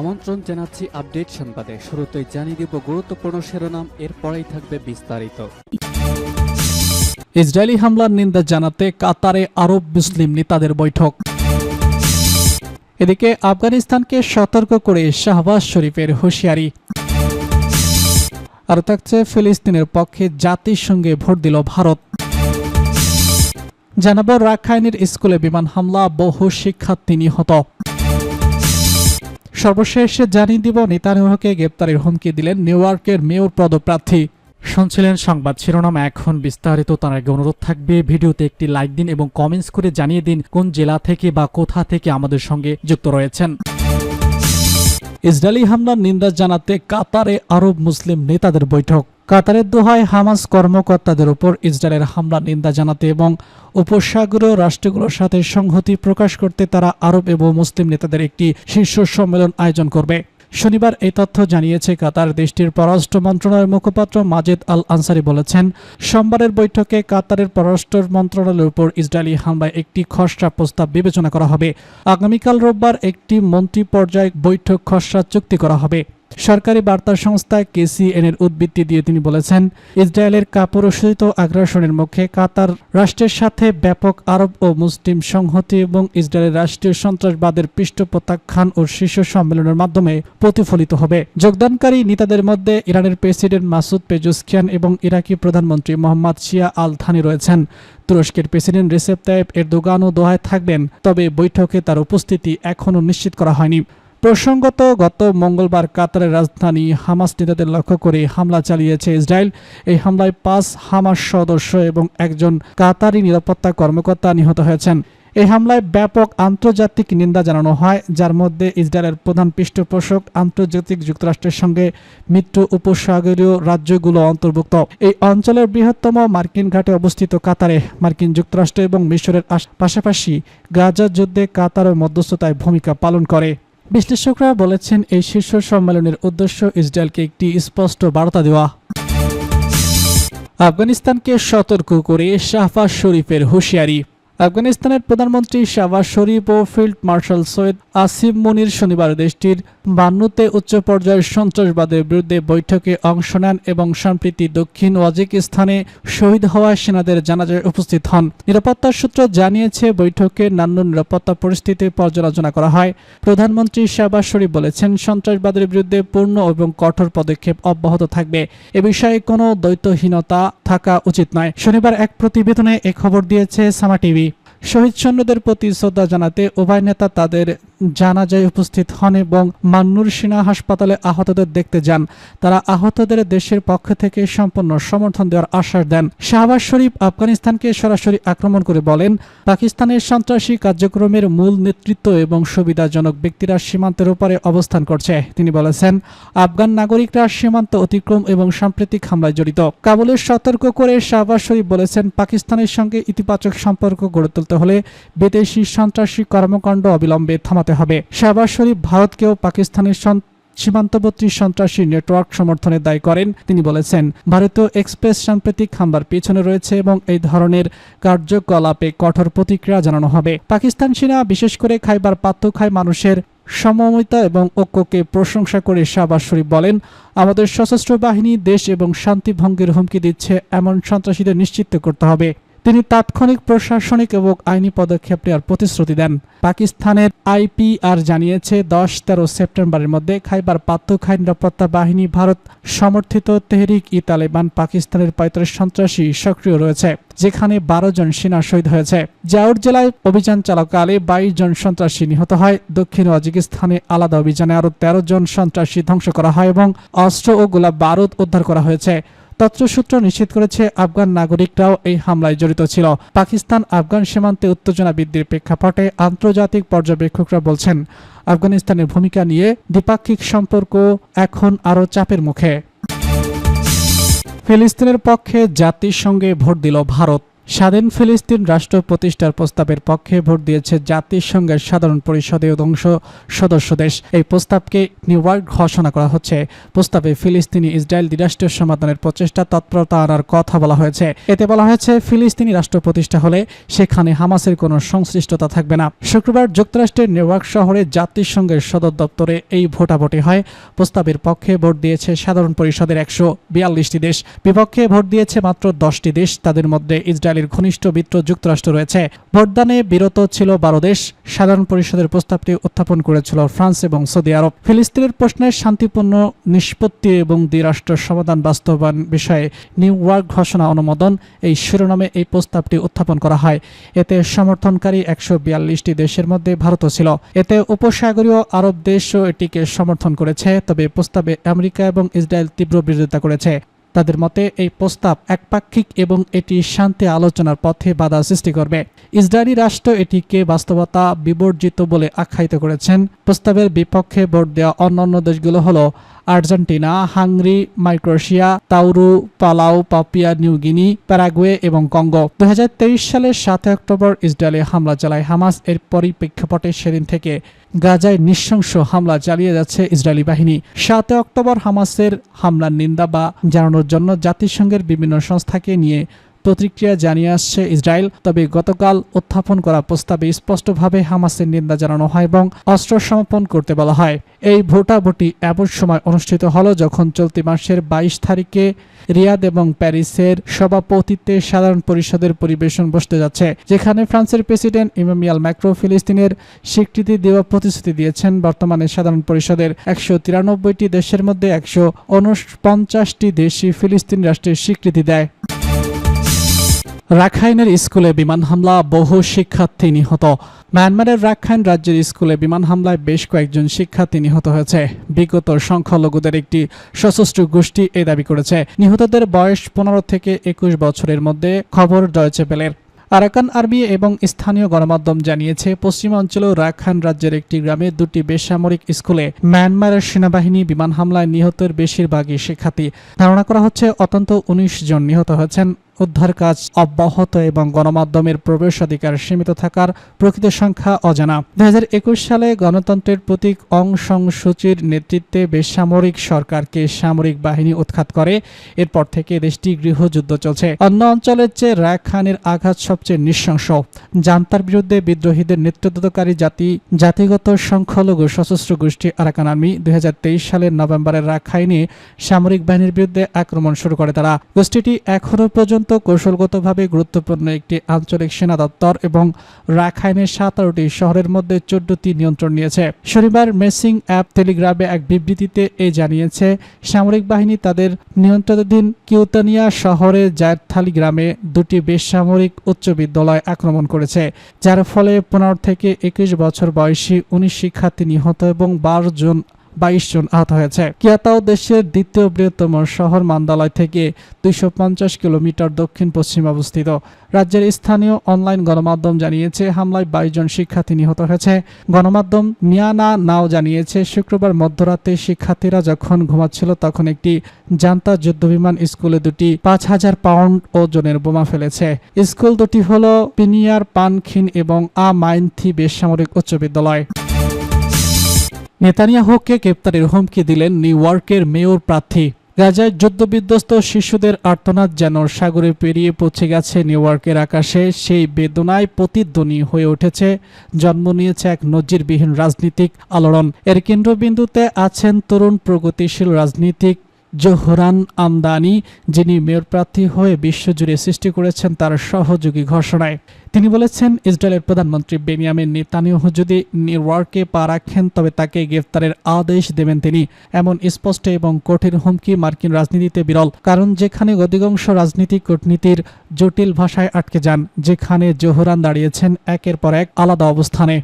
আমন্ত্রণ জানাচ্ছি আপডেট সংবাদে। শুরুতেই জানিয়ে দিব গুরুত্বপূর্ণ শিরোনাম, এরপরেই থাকবে বিস্তারিত। ইসরায়েলি হামলার নিন্দা জানাতে কাতারে আরব মুসলিম নেতাদের বৈঠক। এদিকে আফগানিস্তানকে সতর্ক করে শাহবাজ শরীফের হুঁশিয়ারি। আর থাকছে ফিলিস্তিনের পক্ষে জাতিসংঘে ভোট দিল ভারত। জানাব রাখাইনের স্কুলে বিমান হামলা, বহু শিক্ষার্থী নিহত। সর্বশেষ জানিয়ে দিব, নেতানিয়াহুকে গ্রেপ্তারের হুমকি দিলেন নিউইয়র্কের মেয়র পদপ্রার্থী। শুনছিলেন সংবাদ শিরোনাম, এখন বিস্তারিত, তার আগে অনুরোধ থাকবে, ভিডিওতে একটি লাইক দিন এবং কমেন্টস করে জানিয়ে দিন কোন জেলা থেকে বা কোথা থেকে আমাদের সঙ্গে যুক্ত রয়েছেন। ইসরায়েলি হামলার নিন্দা জানাতে কাতারে আরব মুসলিম নেতাদের বৈঠক। কাতারের দোহায় হামাস কর্মকর্তাদের উপর ইসরায়েলের হামলা, নিন্দা জানাতে এবং উপসাগরীয় রাষ্ট্রগুলোর সাথে সংহতি প্রকাশ করতে তারা আরব এবং মুসলিম নেতাদের একটি শীর্ষ সম্মেলন আয়োজন করবে। শনিবার এই তথ্য জানিয়েছে কাতার দেশটির পররাষ্ট্র মন্ত্রণালয়ের মুখপাত্র মাজেদ আল আনসারি বলেছেন, সোমবারের বৈঠকে কাতারের পররাষ্ট্র মন্ত্রণালয়ের উপর ইসরায়েলি হামলায় একটি খসড়া প্রস্তাব বিবেচনা করা হবে। আগামীকাল রোববার একটি মন্ত্রী পর্যায়ে বৈঠক খসড়া চুক্তি করা হবে। সরকারি বার্তা সংস্থা কেসিএন এর উদ্বৃত্তি দিয়ে তিনি বলেছেন, ইসরায়েলের কাপুরুষিত আগ্রাসনের মুখে কাতার রাষ্ট্রের সাথে ব্যাপক আরব ও মুসলিম সংহতি এবং ইসরায়েলের রাষ্ট্রীয় সন্ত্রাসবাদের পৃষ্ঠপ্রত্যাখ্যান ও শীর্ষ সম্মেলনের মাধ্যমে প্রতিফলিত হবে। যোগদানকারী নেতাদের মধ্যে ইরানের প্রেসিডেন্ট মাসুদ পেজুসকিয়ান এবং ইরাকি প্রধানমন্ত্রী মোহাম্মদ শিয়া আল থানি রয়েছেন। তুরস্কের প্রেসিডেন্ট রেসেপ তাইপ এরদোগানও দোহায় থাকবেন, তবে বৈঠকে তার উপস্থিতি এখনও নিশ্চিত করা হয়নি। প্রসঙ্গত, গত মঙ্গলবার কাতারের রাজধানী হামাস নেতাদের লক্ষ্য করে হামলা চালিয়েছে ইসরায়েল। এই হামলায় পাঁচ হামাস সদস্য এবং একজন কাতারি নিরাপত্তা কর্মকর্তা নিহত হয়েছেন। এই হামলায় ব্যাপক আন্তর্জাতিক নিন্দা জানানো হয়, যার মধ্যে ইসরায়েলের প্রধান পৃষ্ঠপোষক, আন্তর্জাতিক যুক্তরাষ্ট্রের সঙ্গে মিত্র উপসাগরীয় রাজ্যগুলো অন্তর্ভুক্ত। এই অঞ্চলের বৃহত্তম মার্কিন ঘাটে অবস্থিত কাতারে, মার্কিন যুক্তরাষ্ট্র এবং মিশরের পাশাপাশি গাজা যুদ্ধে কাতারের মধ্যস্থতায় ভূমিকা পালন করে। বিশ্লেষকরা বলেছেন এই শীর্ষ সম্মেলনের উদ্দেশ্য ইসরায়েলকে একটি স্পষ্ট বার্তা দেওয়া। আফগানিস্তানকে সতর্ক করে শাহবাজ শরীফের হুঁশিয়ারি। আফগানিস্তানের প্রধানমন্ত্রী শাহবাজ শরীফ ও ফিল্ড মার্শাল সৈয়দ আসিফ মুনির শনিবার দেশটির বান্নুতে উচ্চ পর্যায়ের সন্ত্রাসবাদের বিরুদ্ধে বৈঠকে অংশ নেন এবং সম্প্রীতি দক্ষিণ ওয়াজিকিস্তানে শহীদ হওয়া সেনাদের জানাজায় উপস্থিত হন। নিরাপত্তা সূত্র জানিয়েছে, বৈঠকে নান্য নিরাপত্তা পরিস্থিতি পর্যালোচনা করা হয়। প্রধানমন্ত্রী শাহবাজ শরীফ বলেছেন, সন্ত্রাসবাদের বিরুদ্ধে পূর্ণ এবং কঠোর পদক্ষেপ অব্যাহত থাকবে। এ বিষয়ে কোনো দ্বৈতহীনতা থাকা উচিত নয়। শনিবার এক প্রতিবেদনে এ খবর দিয়েছে সামা টিভি। শহীদ সৈন্যদের প্রতি শ্রদ্ধা জানাতে উভয় নেতা তাদের জানাজায় উপস্থিত হন এবং মান্নুর সিনা হাসপাতালে আহতদের দেখতে যান। তারা আহতদের দেশের পক্ষ থেকে সম্পূর্ণ সমর্থন দেওয়ার আশ্বাস দেন। শাহবাজ শরীফ আফগানিস্তানকে সরাসরি আক্রমণ করে বলেন, পাকিস্তানের সন্ত্রাসী কার্যক্রমের মূল নেতৃত্ব এবং সুবিধাজনক ব্যক্তিরা সীমান্তের উপরে অবস্থান করছে। তিনি বলেছেন, আফগান নাগরিকরা সীমান্ত অতিক্রম এবং সাম্প্রতিক হামলায় জড়িত। কাবুলের সতর্ক করে শাহবাজ শরীফ বলেছেন, পাকিস্তানের সঙ্গে ইতিবাচক সম্পর্ক গড়ে তুলতে হলে বিদেশি সন্ত্রাসী কর্মকাণ্ড অবিলম্বে থামাতে হবে। শাহবাজ শরীফ ভারতকেও পাকিস্তানের সীমান্তবর্তী সন্ত্রাসী নেটওয়ার্ক সমর্থনে দায়ী করেন, তিনি বলেছেন। ভারতীয় এক্সপ্রেস সাম্প্রতিক হামলার পেছনে রয়েছে এবং এই ধরনের কার্যকলাপে কঠোর প্রতিক্রিয়া জানানো হবে। পাকিস্তান সেনা বিশেষ করে খাইবার পাত্তুখাই মানুষের সমমতা এবং ঐক্যকে প্রশংসা করে শাহবাজ শরীফ বলেন, আমাদের সশস্ত্র বাহিনী দেশ এবং শান্তি ভঙ্গের হুমকি দিচ্ছে এমন সন্ত্রাসীদের নিশ্চিত করতে হবে। তিনি তাৎক্ষণিক, প্রশাসনিক এবং আইনি পদক্ষেপ নেওয়ার প্রতিশ্রুতি দেন। পাকিস্তানের আইপিআর জানিয়েছে দশ তেরো সেপ্টেম্বরের মধ্যে খাইবার পাত্তুখাই নিরাপত্তা বাহিনী ভারত সমর্থিত তেহরিক ই তালেবান পাকিস্তানের পঁয়ত্রিশ সন্ত্রাসী সক্রিয় রয়েছে, যেখানে বারো জন সেনা শহীদ হয়েছে। জাউর জেলায় অভিযান চালকালে বাইশ জন সন্ত্রাসী নিহত হয়। দক্ষিণ ওয়াজিকিস্তানে আলাদা অভিযানে আরও তেরো জন সন্ত্রাসী ধ্বংস করা হয় এবং অস্ত্র ও গোলা বারুদ উদ্ধার করা হয়েছে। তথ্যসূত্র নিশ্চিত করেছে, আফগান নাগরিকরাও এই হামলায় জড়িত ছিল। পাকিস্তান আফগান সীমান্তে উত্তেজনা বৃদ্ধির প্রেক্ষাপটে আন্তর্জাতিক পর্যবেক্ষকরা বলছেন, আফগানিস্তানের ভূমিকা নিয়ে দ্বিপাক্ষিক সম্পর্ক এখন আরও চাপের মুখে। ফিলিস্তিনের পক্ষে জাতিসংঘে ভোট দিল ভারত। স্বাধীন ফিলিস্তিন রাষ্ট্র প্রতিষ্ঠার প্রস্তাবের পক্ষে ভোট দিয়েছে জাতিসংঘের সাধারণ পরিষদে অংশ সদস্য দেশ। এই প্রস্তাবকে নিউ ইয়র্ক ঘোষণা করা হচ্ছে। প্রস্তাবে ফিলিস্তিনি ইসরায়েল দ্বিরাষ্ট্রীয় সমাধানের প্রচেষ্টা, তৎপরতা আনার কথা বলা হয়েছে। এতে বলা হয়েছে, ফিলিস্তিনি রাষ্ট্র প্রতিষ্ঠা হলে সেখানে হামাসের কোনো সংশ্লিষ্টতা থাকবে না। শুক্রবার যুক্তরাষ্ট্রের নিউ ইয়র্ক শহরে জাতিসংঘের সদর দপ্তরে এই ভোটাভুটি হয়। প্রস্তাবের পক্ষে ভোট দিয়েছে সাধারণ পরিষদের একশো বিয়াল্লিশটি দেশ। বিপক্ষে ভোট দিয়েছে মাত্র দশটি দেশ। তাদের মধ্যে ইসরায়েলের ঘনিষ্ঠ মিত্র যুক্তরাষ্ট্র রয়েছে। ভোটদানে বিরত ছিল বারো দেশ। সাধারণ পরিষদের প্রস্তাবটি উত্থাপন করেছিল ফ্রান্স এবং সৌদি আরব। ফিলিস্তিনের প্রশ্নের শান্তিপূর্ণ নিষ্পত্তি এবং দ্বিরাষ্ট্র সমাধান বাস্তবায়ন বিষয়ে নিউ ইয়র্ক ঘোষণা অনুমোদন। এই শিরোনামে এই প্রস্তাবটি উত্থাপন করা হয়। এতে সমর্থনকারী একশো বিয়াল্লিশটি দেশের মধ্যে ভারতও ছিল। এতে উপসাগরীয় আরব দেশও এটিকে সমর্থন করেছে। তবে প্রস্তাবে আমেরিকা এবং ইসরায়েল তীব্র বিরোধিতা করেছে। তাদের মতে, এই প্রস্তাব একপাক্ষিক এবং এটি শান্তি আলোচনার পথে বাধা সৃষ্টি করবে। ইসরায়েলি রাষ্ট্র এটিকে বাস্তবতা বিবর্জিত বলে আখ্যায়িত করেছেন। প্রস্তাবের বিপক্ষে ভোট দেওয়া অন্যান্য দেশগুলো হলো Argentina, Hungary, Micronesia, Nauru Palau Papua New Guinea Paraguay এবং কঙ্গো। দু হাজার তেইশ সালের সাত অক্টোবর ইসরায়েলে হামলা চালায় হামাস। এর পরিপ্রেক্ষাপটে সেদিন থেকে গাজায় নৃশংস হামলা চালিয়ে যাচ্ছে ইসরায়েলি বাহিনী। সাত অক্টোবর হামাসের হামলার নিন্দা বা জানানোর জন্য জাতিসংঘের বিভিন্ন সংস্থাকে নিয়ে প্রতিক্রিয়া জানিয়ে আসছে ইসরায়েল, তবে গতকাল উত্থাপন করা প্রস্তাবে স্পষ্টভাবে হামাসের নিন্দা জানানো হয় এবং অস্ত্র সমাপন করতে বলা হয়। এই ভোটাভুটি এমন সময় অনুষ্ঠিত হল যখন চলতি মাসের বাইশ তারিখে রিয়াদ এবং প্যারিসের সভাপতিত্বে সাধারণ পরিষদের পরিবেশন বসতে যাচ্ছে, যেখানে ফ্রান্সের প্রেসিডেন্ট ইমামিয়াল ম্যাক্রো ফিলিস্তিনের স্বীকৃতি দেওয়া প্রতিশ্রুতি দিয়েছেন। বর্তমানে সাধারণ পরিষদের একশো তিরানব্বইটি দেশের মধ্যে একশো উনপঞ্চাশটি দেশই ফিলিস্তিন রাষ্ট্রের স্বীকৃতি দেয়। রাখাইনের স্কুলে বিমান হামলা, বহু শিক্ষার্থী নিহত। মায়ানমারের রাখাইন রাজ্যের স্কুলে বিমান হামলায় বেশ কয়েকজন শিক্ষার্থী নিহত হয়েছে। বিগত সংখ্যালঘুদের একটি সশস্ত্র গোষ্ঠী এই দাবি করেছে। নিহতদের বয়স পনেরো থেকে একুশ বছরের মধ্যে খবর ডয়েছে পেলের। আরাকান আর্মি এবং স্থানীয় গণমাধ্যম জানিয়েছে পশ্চিমাঞ্চল রাখাইন রাজ্যের একটি গ্রামে দুটি বেসামরিক স্কুলে মায়ানমারের সেনাবাহিনী বিমান হামলায় নিহতের বেশিরভাগই শিক্ষার্থী। ধারণা করা হচ্ছে, অত্যন্ত উনিশ জন নিহত হয়েছেন। উদ্ধার কাজ অব্যাহত এবং গণমাধ্যমের প্রবেশাধিকার সীমিত থাকার প্রকৃত সংখ্যা অজানা। দুই সালে গণতন্ত্রের প্রতীক অং সং সূচির নেতৃত্বে বেসামরিক সরকারকে সামরিক বাহিনী উৎখাত করে। এরপর থেকে দেশটি গৃহযুদ্ধ চলছে। অন্য অঞ্চলের চেয়ে রায় খানের আঘাত সবচেয়ে নৃশংস। জান্তার বিরুদ্ধে বিদ্রোহীদের নেতৃত্বকারী জাতি, জাতিগত সংখ্যালঘু সশস্ত্র গোষ্ঠী আরাকান আর্মি দুই হাজার তেইশ সালের নভেম্বরের রাখাইনে সামরিক বাহিনীর বিরুদ্ধে আক্রমণ শুরু করে তারা। গোষ্ঠীটি এখনও পর্যন্ত কৌশলগতভাবে গুরুত্বপূর্ণ একটি আঞ্চলিক সেনা দপ্তর এবং রাখাইনের সাতারোটি শহরের মধ্যে চোদ্দটি নিয়ন্ত্রণ নিয়েছে। শনিবার মেসিং অ্যাপ টেলিগ্রামে এক বিবৃতিতে এ জানিয়েছে, সামরিক বাহিনী তাদের নিয়ন্ত্রণাধীন কিউতানিয়া শহরের জায়রথালি গ্রামে দুটি বেসামরিক উচ্চ বিদ্যালয় আক্রমণ করেছে, যার ফলে পনেরো থেকে একুশ বছর বয়সী উনিশ শিক্ষার্থী নিহত এবং বারো জন বাইশ জন আহত হয়েছে। কিয়াতাও দেশের দ্বিতীয় বৃহত্তম শহর মান্দালয় থেকে দুইশো পঞ্চাশ কিলোমিটার দক্ষিণ পশ্চিমে অবস্থিত। রাজ্যের স্থানীয় অনলাইন গণমাধ্যম জানিয়েছে, হামলায় বাইশ জন শিক্ষার্থী নিহত হয়েছে। গণমাধ্যম মিয়ানা নাও জানিয়েছে, শুক্রবার মধ্যরাতে শিক্ষার্থীরা যখন ঘুমাচ্ছিল তখন একটি জান্তা যুদ্ধবিমান স্কুলে দুটি পাঁচ হাজার পাউন্ড ওজনের বোমা ফেলেছে। স্কুল দুটি হল পিনিয়ার, পানখিন এবং আ মাইনথি বেসামরিক উচ্চ বিদ্যালয়। নেতানিয়াহুকে গ্রেপ্তারের হুমকি দিলেন নিউ ইয়র্কের মেয়র প্রার্থী। গাজায় যুদ্ধবিধ্বস্ত শিশুদের আর্তনাদ যেন সাগরে পেরিয়ে পৌঁছে গেছে নিউ ইয়র্কের আকাশে, সেই বেদনায় প্রতিধ্বনি হয়ে উঠেছে। জন্ম নিয়েছে এক নজিরবিহীন রাজনীতিক আলোড়ন। এর কেন্দ্রবিন্দুতে আছেন তরুণ প্রগতিশীল রাজনীতিক জোহরান আমদানি, যিনি মেয়র প্রার্থী হয়ে বিশ্বজুড়ে সৃষ্টি করেছেন তার সহযোগী ঘোষণায়। তিনি বলেছেন, ইসরায়েলের প্রধানমন্ত্রী বেনিয়ামিন নেতানিয়াহু যদি নিউ ইয়র্কে পা রাখেন, তবে তাকে গ্রেফতারের আদেশ দেবেন তিনি। এমন স্পষ্ট এবং কঠিন হুমকি মার্কিন রাজনীতিতে বিরল, কারণ যেখানে অধিকাংশ রাজনীতিক কূটনীতির জটিল ভাষায় আটকে যান, যেখানে জোহরান দাঁড়িয়েছেন একের পর এক আলাদা অবস্থানে।